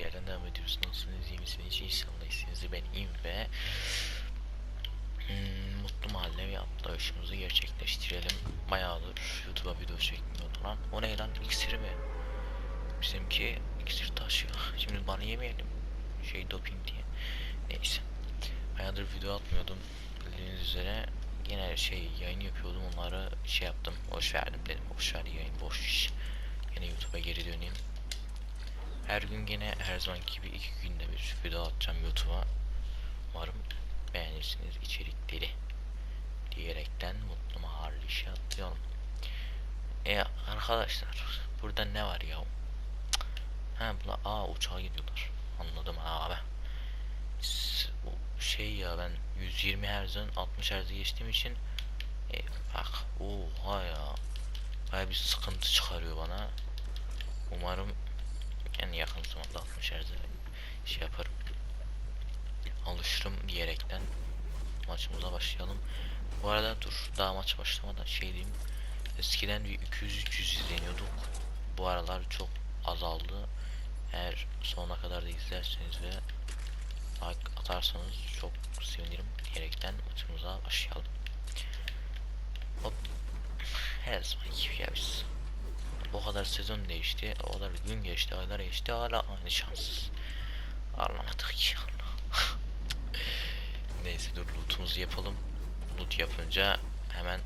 yerden devam ediyoruz. Nasılsınız, iyi misiniz? İnşallah iyisiniz. Ben iyiyim ve hmm, Mutlu Mahalle ve atlayışımızı gerçekleştirelim. Bayağıdır YouTube'a video çekmiyordu lan. O ne lan? İksir mi? Bizimki iksir taşıyor. Şimdi bana yemeyelim. Şey doping diye. Neyse. Bayağıdır video atmıyordum. Bildiğiniz üzere yine şey yayın yapıyordum onları şey yaptım. Boş verdim dedim. Boş ver yayın boş. Yine YouTube'a geri döneyim. Her gün yine her zamanki gibi iki günde bir video atacağım YouTube'a. Umarım beğenirsiniz içerikleri. Diyerekten mutlu mahalle işe atlayalım. E arkadaşlar burada ne var ya? Ha bunlar aa uçağa gidiyorlar. Anladım abi. Şey ya ben 120 Hz'den 60 Hz'e geçtiğim için e, bak oha ya baya bir sıkıntı çıkarıyor bana. Umarım en yakın zamanda 60 Hz'e şey yaparım. Alışırım diyerekten maçımıza başlayalım. Bu arada dur daha maç başlamadan şey diyeyim. Eskiden bir 200-300 izleniyorduk. Bu aralar çok azaldı. Eğer sonuna kadar da izlerseniz ve like atarsanız çok sevinirim diyerekten maçımıza başlayalım. Hop. Her zaman gibi ya biz. O kadar sezon değişti, o kadar gün geçti, aylar geçti hala aynı şanssız. Anlamadık ki Allah. Neyse dur lootumuzu yapalım. Loot yapınca hemen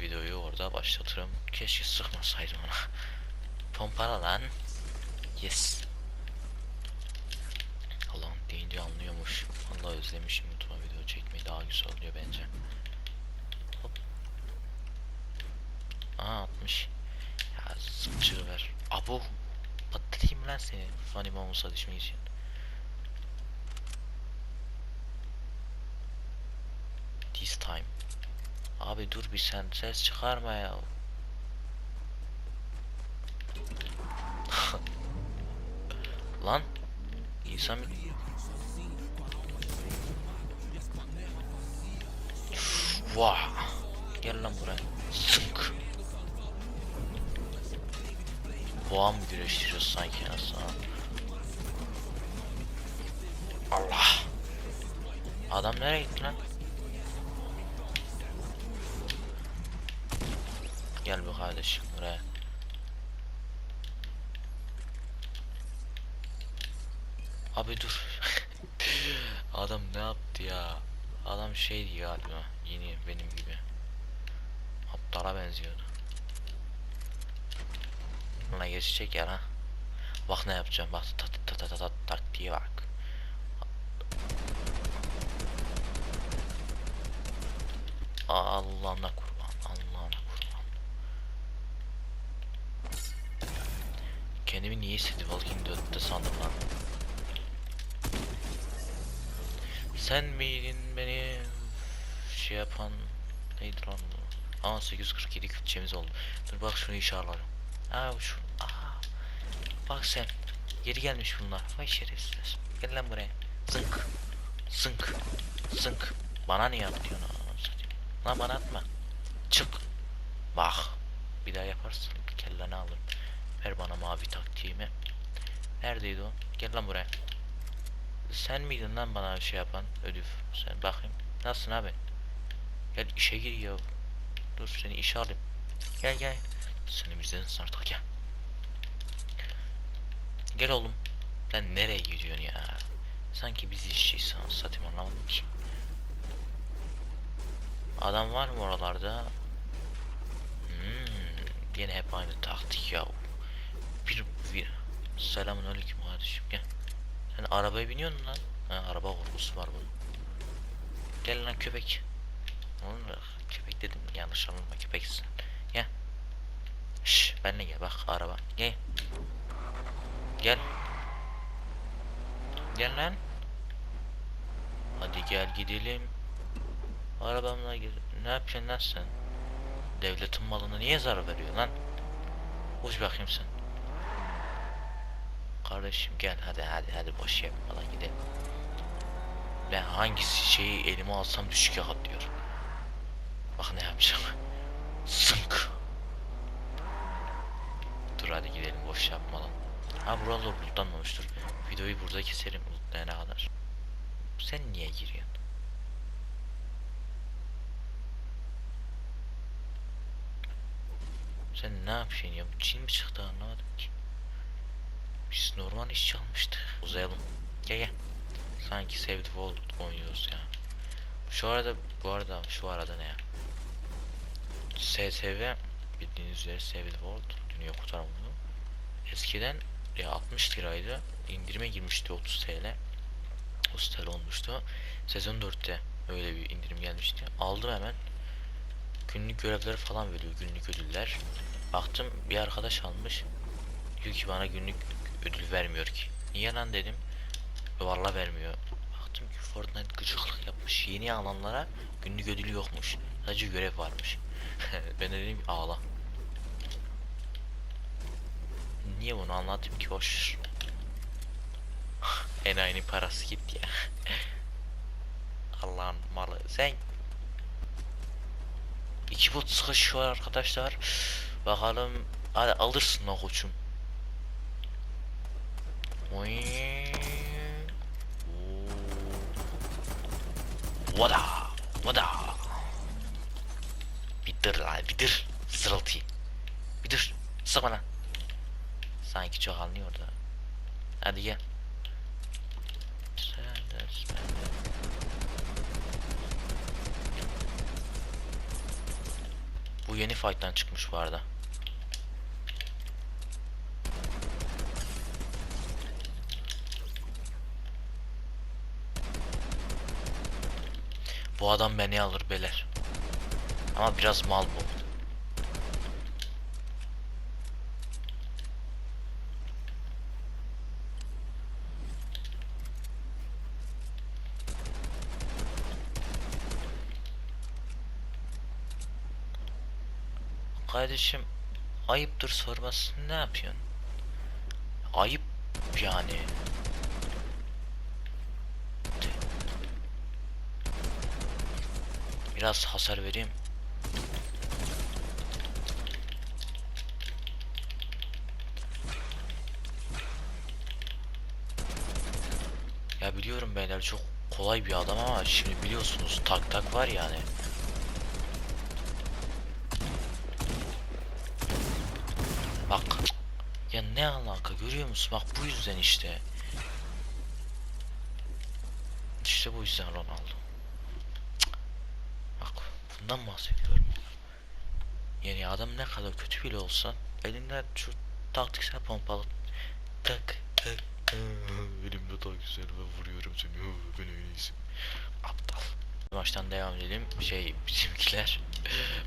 videoyu orada başlatırım. Keşke sıkmasaydım ona. Pompala lan. Yes. Allah'ım deyince anlıyormuş. Allah özlemişim YouTube'a video çekmeyi daha güzel oluyor bence. Hop. Aa 60. Sıkıcı ver. Abo. Patlatayım lan seni. Funny Momos'a düşmek için. This time. Abi dur bir sen ses çıkarma ya. Lan. İnsan Vah. Gel lan buraya. Sık. Boğa mı güreştiriyoruz sanki nasıl? Allah. Adam nereye gitti lan? Gel bu kardeşim buraya. Abi dur. Adam ne yaptı ya? Adam şeydi galiba. Yeni benim gibi. Aptala benziyordu. Buna geçecek ya ha. Bak ne yapacağım. Bak tat tat tat tat taktiğe bak. Allah'ına kurban. Allah'ına kurban. Kendimi niye istedi Walking Dead'de sandım lan. Sen miydin beni şey yapan neydi lan bu? Aa 847 külçemiz oldu. Dur bak şunu işaretlerim. Aa şu aa. Bak sen. Geri gelmiş bunlar. Vay şerefsizler. Gel lan buraya. Zınk. Zınk. Zınk. Bana niye atıyorsun? Lan bana atma. Çık. Bak. Bir daha yaparsın. Kelleni alırım. Ver bana mavi taktiğimi. Neredeydi o? Gel lan buraya. Sen miydin lan bana şey yapan Ödüf? Sen bakayım. Nasılsın abi? Gel işe gir ya. Dur seni işe alayım. Gel gel. Seni bizden artık gel. Gel oğlum. Sen nereye gidiyorsun ya? Sanki biz işçiyiz satayım anlamadım ki. Adam var mı oralarda? Hmm, yine hep aynı taktik ya. Bir, bir. Selamun aleyküm kardeşim gel. Sen arabaya biniyor musun lan? Ha, araba korkusu var bunun. Gel lan köpek. Da köpek dedim yanlış anlama köpeksin. Şş benle gel bak araba. Gel. Gel. Gel lan. Hadi gel gidelim. Arabamla gir. Ne yapacaksın lan sen? Devletin malına niye zarar veriyor lan? Uç bakayım sen. Kardeşim gel hadi hadi hadi boş yapma lan gidelim. Ben hangisi şeyi elime alsam düşük diyor. Bak ne yapacağım. Sınk. Dur hadi gidelim boş yapma lan. Ha buralar lootlanmamıştır. Videoyu burada keserim lootlayana kadar. Sen niye giriyorsun? Sen ne yapıyorsun ya? Çin mi çıktı anlamadım ki. Biz normal iş çalmıştık. Uzayalım. Gel gel. Sanki Saved World oynuyoruz ya. Şu arada bu arada şu arada ne ya? SSV bildiğiniz üzere Saved World Dünya Kurtarma Oyunu. Eskiden ya 60 liraydı. İndirime girmişti 30 TL. 30 TL olmuştu. Sezon 4'te öyle bir indirim gelmişti. Aldım hemen. Günlük görevler falan veriyor. Günlük ödüller. Baktım bir arkadaş almış. Diyor ki bana günlük ödül vermiyor ki. Niye lan dedim. Valla vermiyor. Baktım ki Fortnite gıcıklık yapmış. Yeni alanlara günlük ödülü yokmuş. Sadece görev varmış. ben de dedim ağla. Niye bunu anlatayım ki boş. ver. Enayinin parası gitti ya. Allah'ın malı. Sen iki bot sıkışıyor arkadaşlar. Bakalım hadi alırsın lan koçum. Vada. Vada. Bitir lan bitir. Zırıltıyı. Bitir. Sık bana. Sanki çok anlıyor da. Hadi gel. Bu yeni fight'tan çıkmış bu arada. Bu adam beni alır beler. Ama biraz mal bu. Kardeşim ayıptır sormasın ne yapıyorsun? Ayıp yani. Biraz hasar vereyim. Ya biliyorum beyler çok kolay bir adam ama şimdi biliyorsunuz tak tak var yani. Bak. Ya ne alaka görüyor musun? Bak bu yüzden işte. İşte bu yüzden Ronaldo. Cık. Bak bundan bahsediyorum. Yani adam ne kadar kötü bile olsa elinden şu taktiksel pompalı tak tak elimde güzel ve vuruyorum seni ben öyleyim aptal maçtan devam edelim şey bizimkiler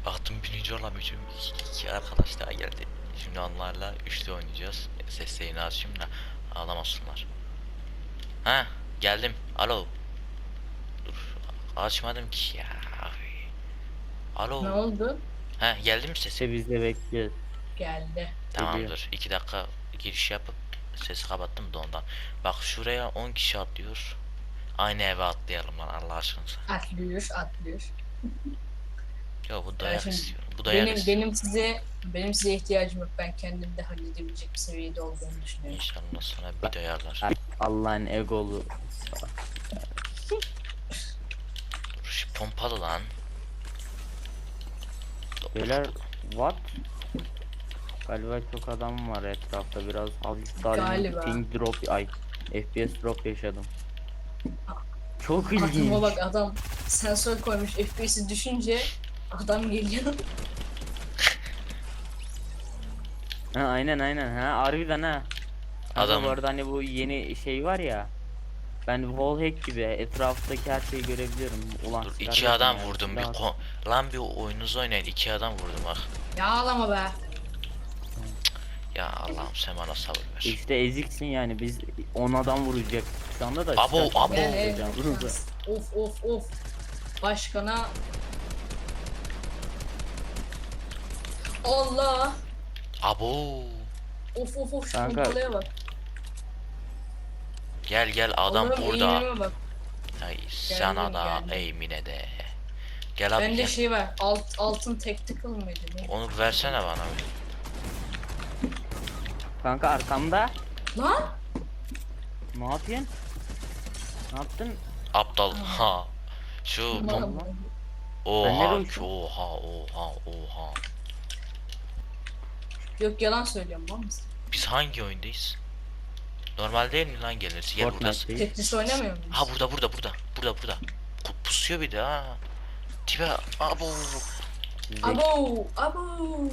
baktım birinci olamayacağım iki, iki arkadaş daha geldi şimdi onlarla üçlü oynayacağız seslerini açayım da ağlamasınlar ha geldim alo dur açmadım ki ya alo Ne oldu? ha geldi mi İşte biz de bekliyoruz. Geldi. Tamamdır. 2 dakika giriş yapıp sesi kapattım da ondan. Bak şuraya 10 kişi atlıyor. Aynı eve atlayalım lan Allah aşkınıza. Atlıyor, atlıyor. Yo bu dayak şimdi istiyor. Bu dayak Benim istiyor. benim size benim size ihtiyacım yok. Ben kendim de halledebilecek bir seviyede olduğunu düşünüyorum. İnşallah sana bir dayarlar. Allah'ın egolu. Şu pompalı lan. Beyler what? Galiba çok adam var etrafta biraz hafif daha ping drop ay FPS drop yaşadım. Çok Aklıma ilginç. bak adam sensör koymuş FPS'i düşünce adam geliyor. Ha, aynen aynen ha harbiden ha. Kanka Adam- bu arada hani bu yeni şey var ya. Ben wallhack gibi etraftaki her şeyi görebiliyorum. Ulan Dur silah iki yok adam ya, vurdum bir silah- ko lan bir oyununuzu oynayın iki adam vurdum bak. ya ağlama be. Ya Allah'ım sen bana sabır ver. İşte eziksin yani biz 10 adam vuracak. Şu anda da Abo, silah- abo. Of of of. Başkana Allah. Abo. Of of of şu Kanka. pompalıya bak. Gel gel adam Allah'ım burada. eğimime bak. Ay sana da geldim. eğimine de. Gel abi Bende gel. şey var. Alt, altın tactical mıydı? Ne? Onu versene bana bir. Kanka arkamda. Lan Ne yapıyorsun? Ne yaptın? Aptal. Ha. Şu nereye Oha, uçtum? oha, oha, oha. Yok yalan söylüyorum lan mısın? Biz hangi oyundayız? Normal değil mi lan geliriz? Gel burada. Fortnite'deyiz. Tetris oynamıyor muyuz? Ha burada, burada, burada. Burada, burada. Pusuyor bir de ha. Tipe, abo. Abo, abo.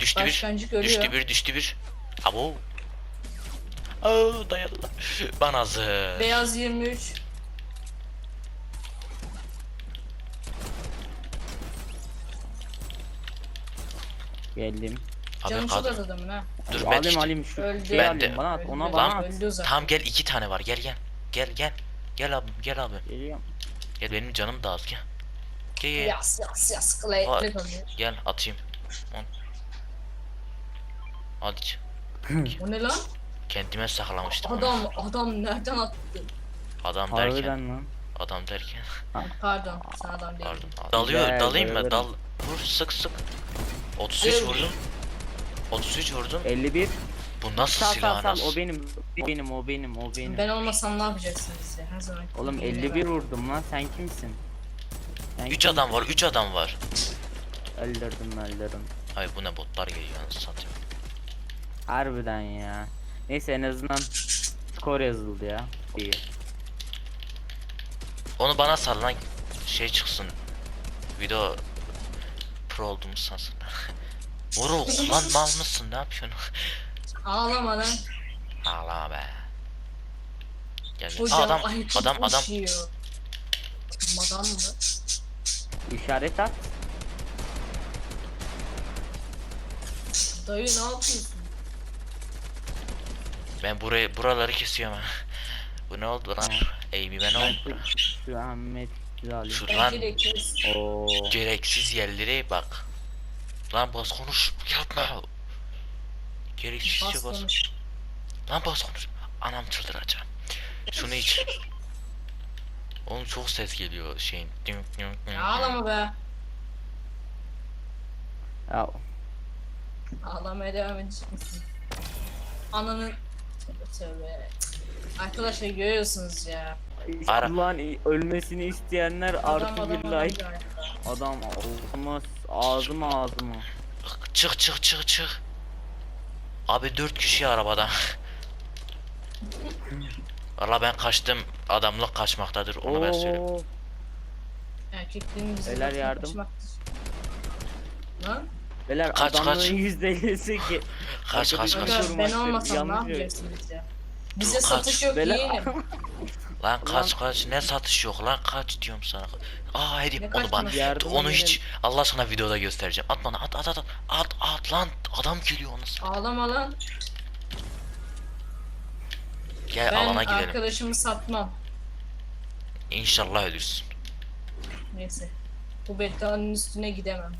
Düştü bir. Başkancık ölüyor. Düştü bir, düştü bir. Abo. Aa dayadılar. Ben hazır. Beyaz 23. Geldim. Abi Canım çok az adamın ha. Dur ben alayım alayım şu Öldü. şey Ben alayım de. bana at ona Lan, bana at. Öldü zaten. Tamam gel iki tane var gel gel. Gel gel. Gel abi gel abi. Geliyorum. Gel benim canım da az gel. Gel gel. Yas yas yas. Clay. Var. Clay. Gel atayım. Al. Hadi. O ne lan? Kendime saklamıştım. onu. Adam, adam nereden attı? Adam derken. Harbiden lan. Adam derken. Pardon, sen adam değil. Pardon. Dalıyor, Güzel, dalayım mı? bayılırım. Dal. Vur sık sık. 33 Evet. vurdum. 33 vurdum. 51. Bu nasıl Sal silah sal sal nasıl? o benim. O benim o benim o benim. Ben olmasam ne yapacaksınız ya her zaman? Oğlum 51 vurdum lan sen kimsin? Sen 3 adam var, 3 adam var. Öldürdüm öldürdüm. Ay bu ne botlar geliyor anasını satayım. Harbiden ya. Neyse en azından skor yazıldı ya. İyi. Onu bana sal lan şey çıksın. Video pro olduğumu sansın. Vurul lan mal mısın ne yapıyorsun? Ağlama lan. Ağlama be. Gel. Hocam adam ay adam adam koşuyor. Madam mı? İşaret at. Dayı ne yapıyorsun? ben burayı buraları kesiyorum ha. Bu ne oldu lan? Eğimime ne oldu? Şu Ahmet Güzel. Şu Ben lan direkt kes. Oo. gereksiz yerlere bak. Lan bas konuş yapma. Gereksiz Bas bas. bas. konuş. Lan bas konuş. Anam çıldıracağım. Şunu iç. Oğlum çok ses geliyor şeyin. Ağlama be. Ya Ağlamaya devam edecek misin? Ananın... Tövbe. Arkadaşlar görüyorsunuz ya. Ara. Lan ölmesini isteyenler artı bir like. Adam olmaz ağzıma ağzıma. Çık çık çık çık. Abi dört kişi arabada. Valla ben kaçtım. Adamlık kaçmaktadır onu ben söyleyeyim. Oo. Erkeklerin bizi Beyler yardım. kaçmaktır. Lan? Beyler Kaç, adamlığın kaç. %50'si ki. Kaç kaç Arkadaşlar- kaç. Aga, ben Vurmaktır, olmasam ne yere- yapacaksınız ya? Dur, Bize kaç. satış yok Beyler- yeğenim. Lan kaç kaç ne satış yok lan kaç diyorum sana. Aa Ne Hedi onu bana. kaçması? Yardım Onu hiç Allah aşkına videoda göstereceğim. At bana at at at at at lan adam geliyor onu. s- Ağlama lan. Gel Ben alana gidelim. arkadaşımı satmam. İnşallah ölürsün. Neyse. Bu beddanın üstüne gidemem.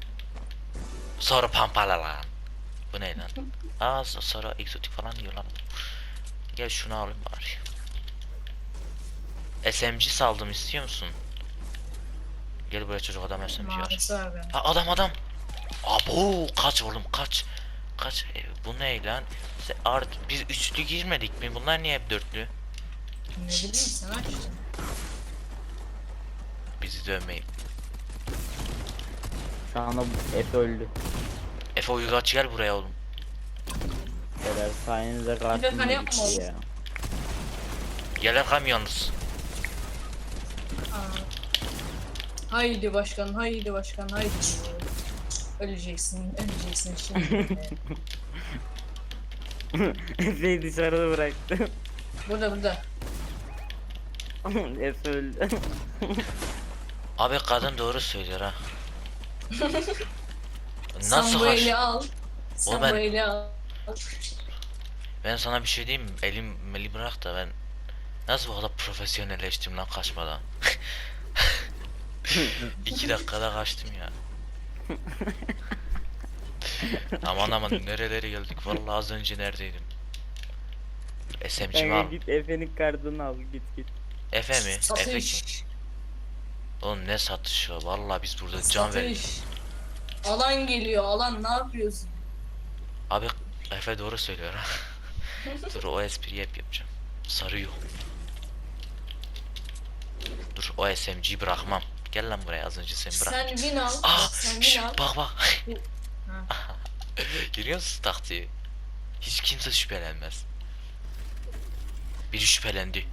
Sonra pampala lan. Bu ne lan? Aa so- sonra egzotik falan diyorlar. Gel şunu alayım bari. SMG saldım istiyor musun? Gel buraya çocuk adam SMG var. Aa, adam adam. Abo kaç oğlum kaç. Kaç. E, bu ne lan? Art biz üçlü girmedik mi? Bunlar niye hep dörtlü? Ne bileyim sen açtın. Bizi dövmeyin. Şu anda Efe öldü. Efe Uygaç gel buraya oğlum. Beyler sayenizde kartım hani yapma gitti oğlum. ya. Gel arkam yalnız. Haydi başkan, haydi başkan, haydi. Öleceksin, öleceksin şimdi. Efe'yi dışarıda bıraktım. burada burada. Efe öldü. Abi kadın doğru söylüyor ha. Sen Nasıl bu haş? eli al. Sen ben- bu eli al. Ben sana bir şey diyeyim mi? Elim meli bırak da ben nasıl bu kadar profesyonelleştim lan kaçmadan. İki dakikada kaçtım ya. aman aman nerelere geldik vallahi az önce neredeydim. SMG'mi Kanka al. git Efe'nin kartını al git git. Efe mi? Efe kim? Oğlum ne satışı vallahi biz burada can ver. Satış. Alan geliyor, alan ne yapıyorsun? Abi Efe doğru söylüyor ha. Dur o espriyi hep yapacağım. Sarıyor. Dur o SMG'yi bırakmam. Gel lan buraya az önce seni bırak. Sen win al. Aa, sen şş, al. bak bak. Görüyor musun taktiği? Hiç kimse şüphelenmez. Biri şüphelendi.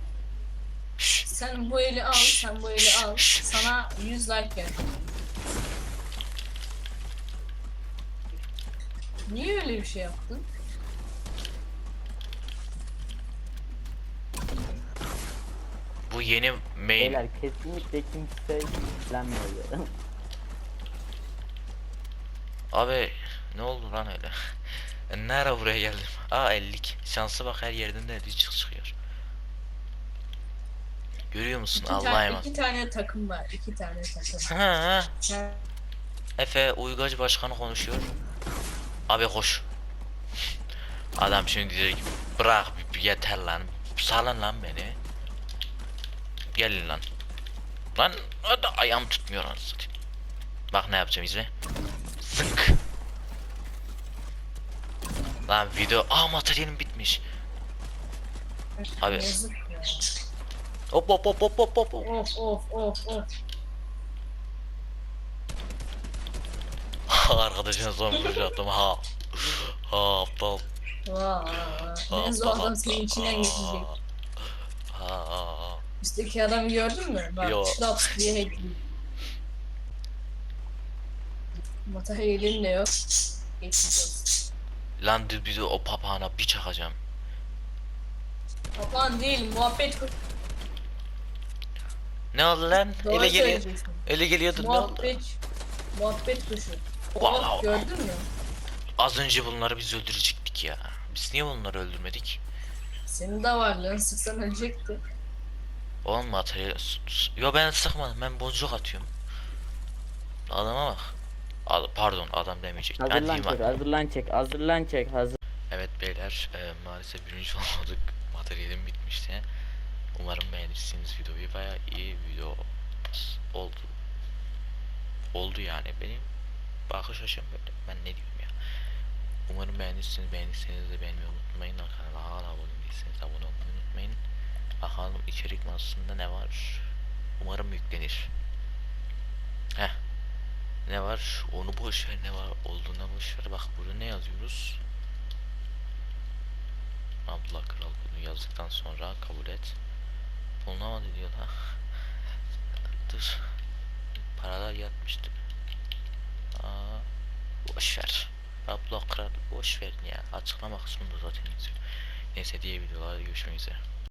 Şş, Sen bu eli al. Şşş, Sen bu eli şşş, al. şşş. Sana 100 like gel. Niye öyle bir şey yaptın? Bu yeni main. Beyler kesinlikle kimse izlenmiyor. Abi ne oldu lan öyle? Nere buraya geldim? Aa 50'lik. Şansa bak her yerden de 50 çık çıkıyor. Görüyor musun? İki, Allah'a tane, emanet. iki tane takım var. iki tane takım. Ha, ha. Ha, Efe Uygacı Başkanı konuşuyor. Abi koş. Adam şimdi diyecek bırak yeter lan. Salın lan beni. Gelin lan. Lan hadi ayağım tutmuyor anasını. Bak ne yapacağım izle. Zınk. Lan video aa materyalim bitmiş. Abi. Hop hop hop hop hop hop. Of of of of. Arkadaşına son vuruş attım ha. Ha aptal. Vaa. Ben o adam senin içinden geçecek. Ha. Üstteki adamı gördün mü? Bak Yo. şlaps diye hackliyor. Materyalin de yok. Olsun. Lan dur bizi o papağana bir çakacağım. Papağan değil muhabbet ku- Ne oldu lan? Doğru Öyle geliyor. söyleyeceksin. Öyle geliyordu ne oldu? Muhabbet muhabbet kuşu. Wow. Bak gördün mü? Az önce bunları biz öldürecektik ya. Biz niye bunları öldürmedik? Senin de varlığın sıksan ölecekti. Oğlum materyal... Yo ben sıkmadım ben boncuk atıyorum. Adama bak. Ad- pardon adam demeyecek. Ben hazırlan diyeyim çek, hazırlan çek, hazırlan çek, hazır. Evet beyler e, maalesef birinci olmadık. Materyalim bitmişti. Umarım beğenirsiniz videoyu. Baya iyi video oldu. Oldu yani benim bakış açım böyle. Ben ne diyorum ya. Umarım beğenirsiniz. Beğenirseniz de beğenmeyi unutmayın. Bakalım içerik masasında ne var. Umarım yüklenir. Heh. Ne var? Onu boş ver. Ne var? Olduğuna boş ver. Bak burada ne yazıyoruz? Abdullah Kral bunu yazdıktan sonra kabul et. Bulunamadı diyor ha. Dur. Paralar yatmıştı. Aa, boş ver. Abdullah Kral boş verin ya. Açıklama kısmında zaten yazıyor. Neyse diye videolarda görüşmek üzere.